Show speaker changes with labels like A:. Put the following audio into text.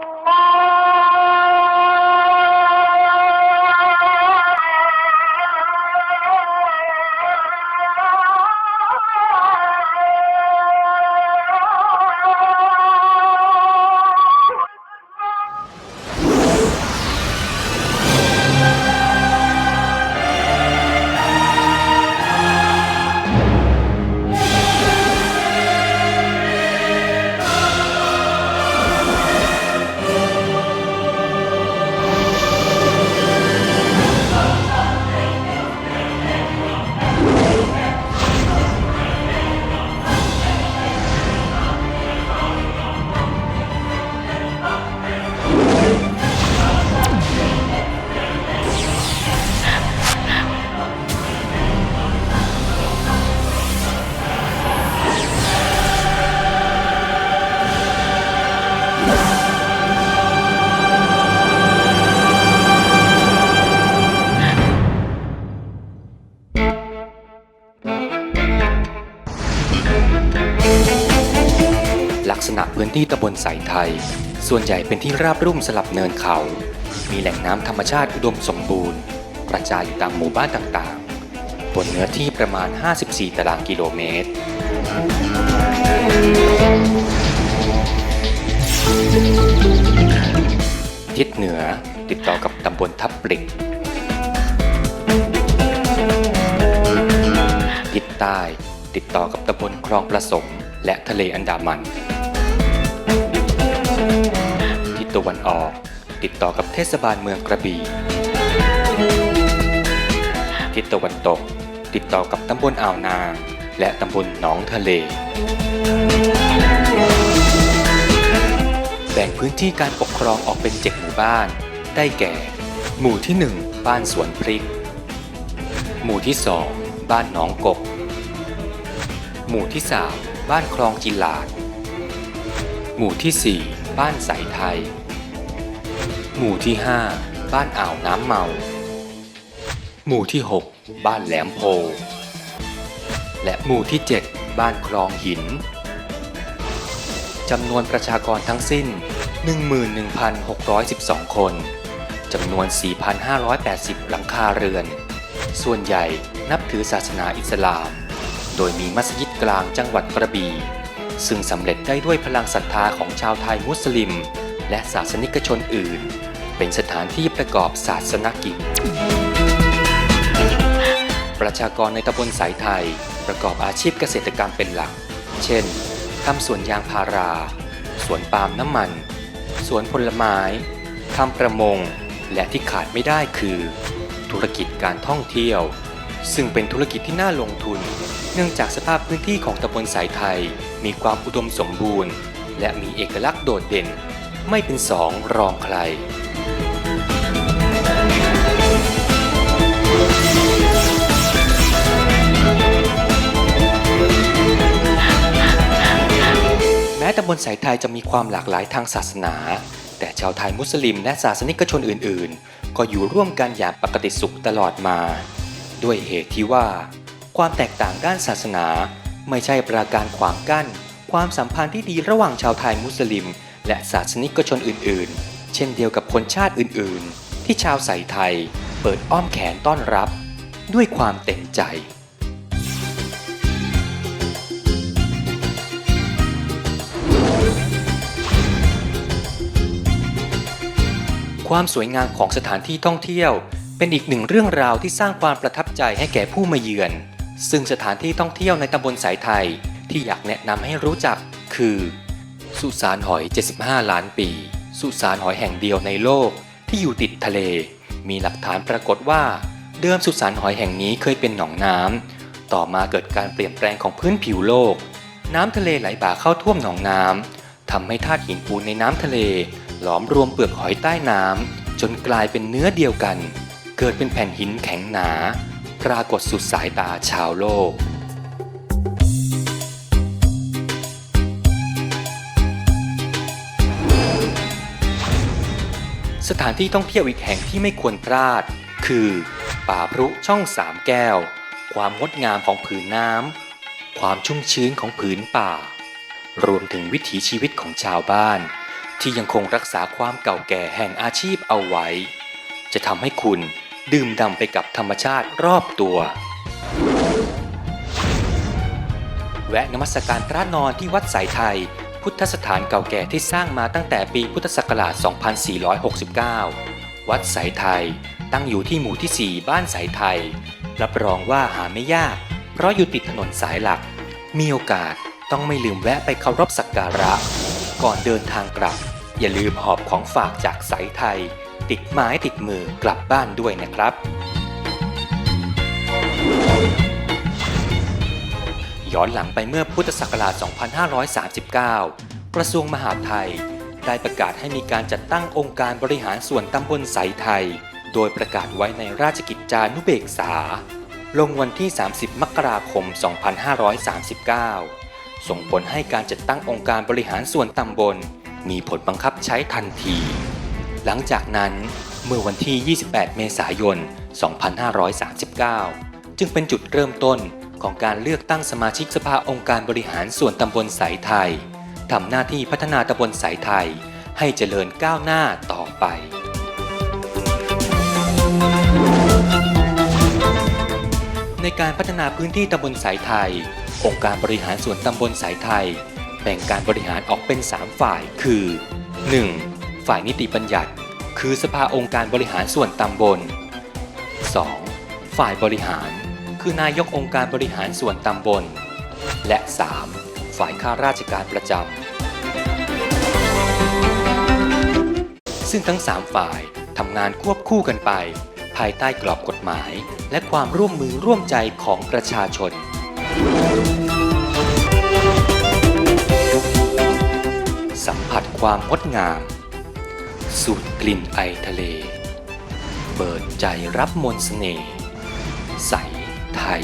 A: ลั ณะพื้นที่ตำบลสายไทย ส่วนใหญ่เป็นที่ราบรุ่มสลับเนินเขา มีแหล่งน้ำธรรมชาติอุดมสมบูรณ์ กระจายอยู่ตามหมู่บ้านต่างๆ บนเนื้อที่ประมาณ 54 ตารางกิโลเมตร ทิศเหนือติดต่อกับตำบลทับปลิก ทิศใต้ติดต่อกับตำบลคลองประสมและทะเลอันดามัน ตะวันออก ติดต่อกับเทศบาลเมืองกระบี่ ทิศตะวันตก ติดต่อกับตำบลอ่าวนาง และตำบลหนองทะเล แบ่งพื้นที่การปกครองออกเป็น7หมู่บ้าน ได้แก่ หมู่ที่ 1 บ้านสวนพริก หมู่ที่ 2 บ้านหนองกบ หมู่ที่ 3 บ้านคลองจิลาดหมู่ที่ 4 บ้านสายไทย หมู่ที่ 5 บ้านอ่าวน้ำเมา หมู่ที่ 6 บ้านแหลมโพ และหมู่ที่ 7 บ้านคลองหินจำนวนประชากรทั้งสิ้น 11,612 คน จำนวน 4,580 หลังคาเรือน ส่วนใหญ่นับถือศาสนาอิสลาม โดยมีมัสยิดกลางจังหวัดกระบี่ ซึ่งสำเร็จได้ด้วยพลังศรัทธาของชาวไทยมุสลิม และศาสนิกชนอื่น เป็นสถานที่ประกอบศาสนกิจ ประชากรในตำบลสายไทย ประกอบอาชีพเกษตรกรรมเป็นหลัก เช่นทำสวนยางพารา สวนปาล์มน้ำมัน สวนผลไม้ทำประมง และที่ขาดไม่ได้คือ ธุรกิจการท่องเที่ยว ซึ่งเป็นธุรกิจที่น่าลงทุน เนื่องจากสภาพพื้นที่ของตำบลสายไทย มีความอุดมสมบูรณ์ และมีเอกลักษณ์โดดเด่น ไม่เป็นสองรองใคร ตำบลสายไทยจะมีความหลากหลายทางศาสนา แต่ชาวไทยมุสลิมและศาสนิกชนอื่น ๆ ก็อยู่ร่วมกันอย่างปกติสุขตลอดมา ด้วยเหตุที่ว่า ความแตกต่างด้านศาสนาไม่ใช่ประการขวางกั้น ความสัมพันธ์ที่ดีระหว่างชาวไทยมุสลิม และศาสนิกชนอื่น ๆ เช่นเดียวกับคนชาติอื่น ๆ ที่ชาวสายไทย เปิดอ้อมแขนต้อนรับ ด้วยความเต็มใจ ความสวยงามของสถานที่ท่องเที่ยว เป็นอีกหนึ่งเรื่องราวที่สร้างความประทับใจให้แก่ผู้มาเยือน ซึ่งสถานที่ท่องเที่ยวในตำบลสายไทยที่อยากแนะนำให้รู้จักคือ สุสานหอย 75 ล้านปี สุสานหอยแห่งเดียวในโลกที่อยู่ติดทะเล มีหลักฐานปรากฏว่า เดิมสุสานหอยแห่งนี้เคยเป็นหนองน้ำต่อมาเกิดการเปลี่ยนแปลงของพื้นผิวโลก น้ำทะเลไหลบ่าเข้าท่วมหนองน้ำทำให้ธาตุหินปูนในน้ำทะเล หลอมรวมเปลือกหอยใต้น้ำจนกลายเป็นเนื้อเดียวกัน เกิดเป็นแผ่นหินแข็งหนา ปรากฏสุดสายตาชาวโลก สถานที่ท่องเที่ยวอีกแห่งที่ไม่ควรพลาด คือ ป่าพรุช่องสามแก้ว ความงดงามของผืนน้ำความชุ่มชื้นของผืนป่า รวมถึงวิถีชีวิตของชาวบ้าน ที่ยังคงรักษาความเก่าแก่แห่งอาชีพเอาไว้ จะทำให้คุณดื่มด่ำไปกับธรรมชาติรอบตัว แวะนมัสการพระนอนที่วัดสายไทย พุทธสถานเก่าแก่ที่สร้างมาตั้งแต่ปีพุทธศักราช 2469 วัดสายไทยตั้งอยู่ที่หมู่ที่ 4 บ้านสายไทย รับรองว่าหาไม่ยาก เพราะอยู่ติดถนนสายหลัก มีโอกาสต้องไม่ลืมแวะไปเคารพสักการะ ก่อนเดินทางกลับ อย่าลืมหอบของฝากจากสายไทย ติดไม้ติดมือกลับบ้านด้วยนะครับ ย้อนหลังไปเมื่อพุทธศักราช 2539 กระทรวงมหาดไทย ได้ประกาศให้มีการจัดตั้งองค์การบริหารส่วนตำบลสายไทย โดยประกาศไว้ในราชกิจจานุเบกษา ลงวันที่ 30 มกราคม 2539 ส่งผลให้การจัดตั้งองค์การบริหารส่วนตำบล มีผลบังคับใช้ทันที หลังจากนั้นเมื่อวันที่ 28 เมษายน 2539 จึงเป็นจุดเริ่มต้นของการเลือกตั้งสมาชิกสภาองค์การบริหารส่วนตำบลสายไทยทำหน้าที่พัฒนาตำบลสายไทย ให้เจริญก้าวหน้าต่อไป ในการพัฒนาพื้นที่ตำบลสายไทย องค์การบริหารส่วนตำบลสายไทย แบ่งการบริหารออกเป็น 3 ฝ่าย คือ 1. ฝ่ายนิติบัญญัติ คือสภาองค์การบริหารส่วนตำบล 2. ฝ่ายบริหาร คือนายกองค์การบริหารส่วนตำบล และ 3. ฝ่ายข้าราชการประจำ ซึ่งทั้ง 3 ฝ่ายทำงานควบคู่กันไป ภายใต้กรอบกฎหมาย และความร่วมมือร่วมใจของประชาชน สัมผัสความงดงาม สูดกลิ่นไอทะเล เปิดใจรับมนต์เสน่ห์ใสไทย